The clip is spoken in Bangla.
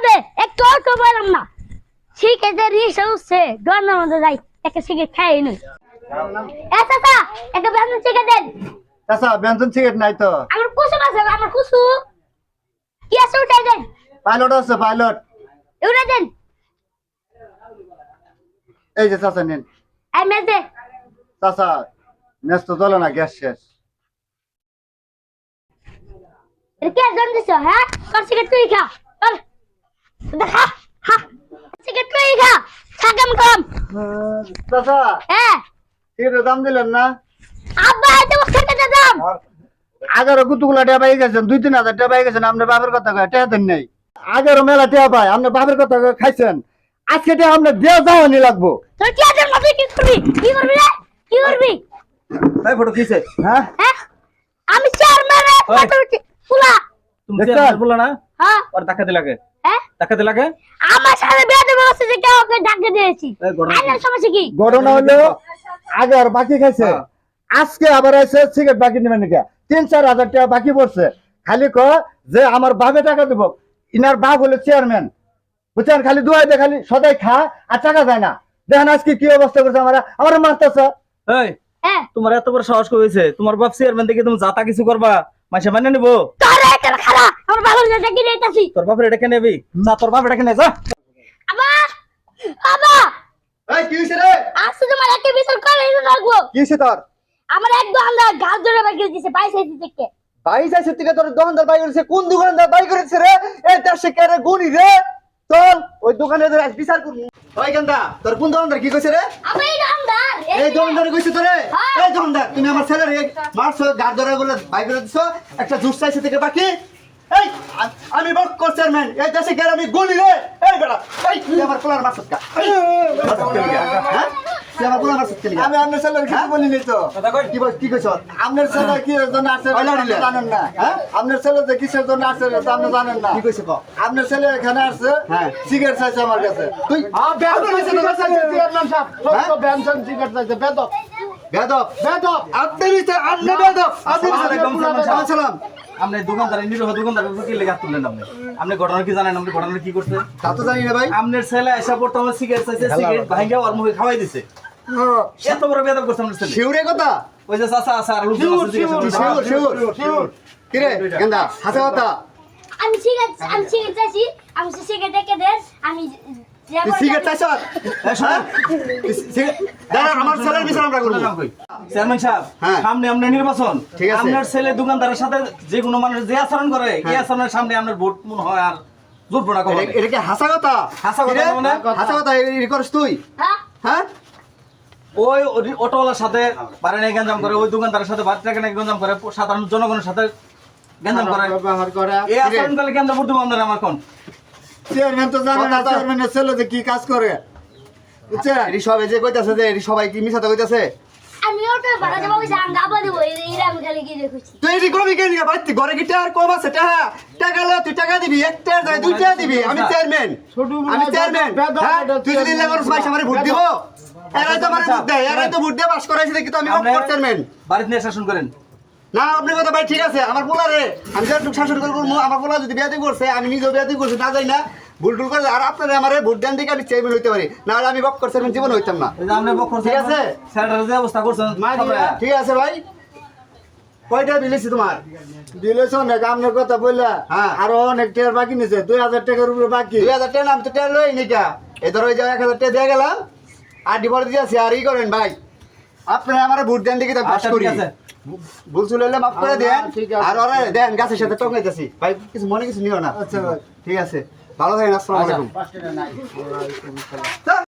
হবে? একটু অটো বললাম না। ঠিক আছে রিক্সা উঠছে দোকানের মধ্যে যাই একটা সিগারেট খাই নই এ চাচা একটা বেতন সিগারেট দেন। চাচা ব্যঞ্জন সিগারেট নাই তো। আমার কুসু আছে আমার কুসু কি আছে উঠাই দেন। পাইলট আছে পাইলট। উঠাই দেন। এই যে চাচা নেন। এই মেজে। চাচা ম্যাচ তো চলে না গ্যাস শেষ। এটা কে জন দিছ হ্যাঁ? কর সিগারেট তুই খা কর হা। খা কম। হ্যাঁ সিগারেটের দাম দিলেন না? আব্বা এত খেতে দাম। আগেরও কুতুগুলা টেয়া পাই গেছেন দুই তিন হাজার টেয়া পাই গেছেন আপনার বাপের কথা কয় টেয়া দেন নাই। আগেরও মেলা টেয়া পাই আপনার বাপের কথা কয় খাইছেন। আজকে টেয়া আপনার দিয়ে যাওয়ানি লাগবো। তোর কি আছে মাথায় কি করবি? কি করবি রে? কি করবি? ভাই ফটো কিসে হ্যাঁ? হ্যাঁ? আমি চেয়ারম্যান ওই। তুমি চেয়ারম্যান বললা না? হ্যাঁ। আর দিলাকে হ্যাঁ টাকা আমার সাথে বিয়ে দেবে যে কেউ ওকে ডাকে দিয়েছি। আইনের সমস্যা কি? ঘটনা হলো আগে আর বাকি খাইছে। আজকে আবার এসে সিগারেট বাকি নেবেন নাকি? তিন চার হাজার টাকা বাকি পড়ছে। খালি ক যে আমার বাপে টাকা দেবো। ইনার বাপ হলো চেয়ারম্যান বুঝছেন? খালি দুয়াই দে খালি সদাই খা আর টাকা দেয় না। দেখেন আজকে কি অবস্থা করছে আমার। আমার মারতেছে। এই হ্যাঁ। তোমার এত বড় সাহস করেছে তোমার বাপ চেয়ারম্যান দেখে তুমি যাতা কিছু করবা? মাসে মানে নিবো? তোর বাবার তোর বাপের এটা কেনে নেবি? যা তোর বাপের এটা কেনে যা। আবা আবা এই কি হইছে রে? আজকে তোমার একটা বিচার করে রাখব। কি হইছে তোর? আমার এক দোকানদার গাছ ধরে বাকি দিয়েছে পয়সা দিতে থেকে ভাই যাইছে থেকে তোর দোকানদার বাই করেছে কোন দোকানদার বাই করেছে রে? এই দেশে কেরে গুনি রে? চল ওই দোকানে আজ বিচার করবি। ওই গেন্দা তোর কোন দোকানদার কি কইছে রে? আমি এই দোকানদার এই দোকানদার কইছে তোরে? হ্যাঁ। এই দোকানদার তুমি আমার ছেলের মারছো গাড় ধরে বলে বাই করে দিছো একটা জুস চাইছে থেকে বাকি এই আমি বক কর চেয়ারম্যান। এই দেশে কেরে আমি গুনি রে। এই বেটা এই তুই আমার পোলার মারছত কা? হ্যাঁ? তুই আমার? আমি আপনার ছেলের কিছু বলি নাই তো। কথা কই? কি বল কি কইছ? আপনার ছেলে কি জন্য আসছে পয়লা আপনি দিলে। জানেন না। হ্যাঁ? আপনার ছেলে যে কিসের জন্য আসছে এটা আপনি জানেন না। কি কইছে ক? আপনার ছেলে এখানে আসছে হ্যাঁ। সিগারেট চাইছে আমার কাছে। তুই চেয়ারম্যান সাহেব সিগারেট চাইছে আপনি আপনি আপনি সালাম আপনি দোকানদার নিরহ দোকানদার কি লেগে হাত তুললেন আপনি? আপনি ঘটনা কি জানেন? আপনি ঘটনা কি করছে তা তো জানি না ভাই। আপনার ছেলে এসে পড়তো আমার সিগারেট চাইছে সিগারেট ভাঙ্গে ওর মুখে খাওয়াই দিছে। এত বড় বেদব করছে আপনার ছেলে। শিউরে কথা? ওই যে চাচা আছে আর লোকজন আছে। শিউর শিউর শিউর কি রে গেন্দা হাসা কথা? আমি সিগারেট আমি সিগারেট চাইছি আমি সিগারেট রেখে দেন আমি তুই সিগারেট চাইছ? দাঁড়া আমার ছেলের বিচার আমরা করব। চেয়ারম্যান সাহেব। সামনে আপনার নির্বাচন। ঠিক আছে। আপনার ছেলে দোকানদারের সাথে যে কোনো মানুষ যে আচরণ করে এই হ্যাঁ। আচরণের সামনে আপনার ভোট মনে হয় আর জোর পড়া কবে এটা কি হাসা কথা? হাসা কথা মানে? হাসা কথা এই করছ তুই। হ্যাঁ? হ্যাঁ? ওই ওই অটোওয়ালার সাথে বারে গঞ্জাম করে ওই দোকানদারের সাথে বাচ্চা কেনে গঞ্জাম করে সাধারণ জনগণের সাথে গঞ্জাম করে। ব্যবহার এই আচরণ করলে কেন্দ্র ভোট দেবো আপনারা আমার কোন? চেয়ারম্যান তো জানে না চেয়ারম্যানের ছেলে যে কি কাজ করে। বুঝছেন? এটি সবাই যে কইতাছে যে এটি সবাই কি মিছাতে কইতাছে? আমি ওটা এরা খালি দেখছি তুই এটি করবি কেন তুই ঘরে কি টাকা কম আছে? টাকা টাকা লে তুই টাকা দিবি এক টাকা যায় দুই টাকা দিবি। আমি চেয়ারম্যান ছোট আমি চেয়ারম্যান হ্যাঁ? তুই যদি ভাই আমারে ভোট দিব এরাই তো আমারে ভোট দেয় এরাই তো ভোট দিয়ে পাস করাইছে দেখি তো আমি চেয়ারম্যান বাড়িতে নিয়ে শাসন করেন। না আপনি কথা ভাই ঠিক আছে আমার পোলা রে আমি যতটুকু শাসন করব আমার পোলা যদি বিয়াদি করছে আমি নিজেও বিয়াদি করছি না যাই না ভুল টুল করে আর আপনারা আমার ভোট দেন দিকে আমি চেয়ারম্যান হইতে পারি না হলে আমি বক করছি জীবন হইতাম না। ঠিক আছে। স্যারের অবস্থা করছেন ঠিক আছে ভাই। কয়টা বিলেছি তোমার? দিলেছ অনেক আপনার কথা বললা হ্যাঁ। আরও অনেক টাকার বাকি নিছে দুই হাজার টাকার উপরে বাকি। দুই হাজার টাকা আমি তো টাকা লই নিকা এই ধরো ওই যে এক হাজার টাকা দিয়ে গেলাম আর ডিপোজিট দিয়েছি আর ই করেন ভাই। আপনারা আমার ভোট দেন দিকে তো পাস আচ্ছা, করি। ঠিক ভুল চুল হলে মাফ করে দেন। আর ওরে দেন গাছের সাথে টঙ্গাইতেছি ভাই কিছু মনে কিছু নিও না। আচ্ছা ঠিক আছে। ভালো থাকেন আসসালামু আচ্ছা। আলাইকুম।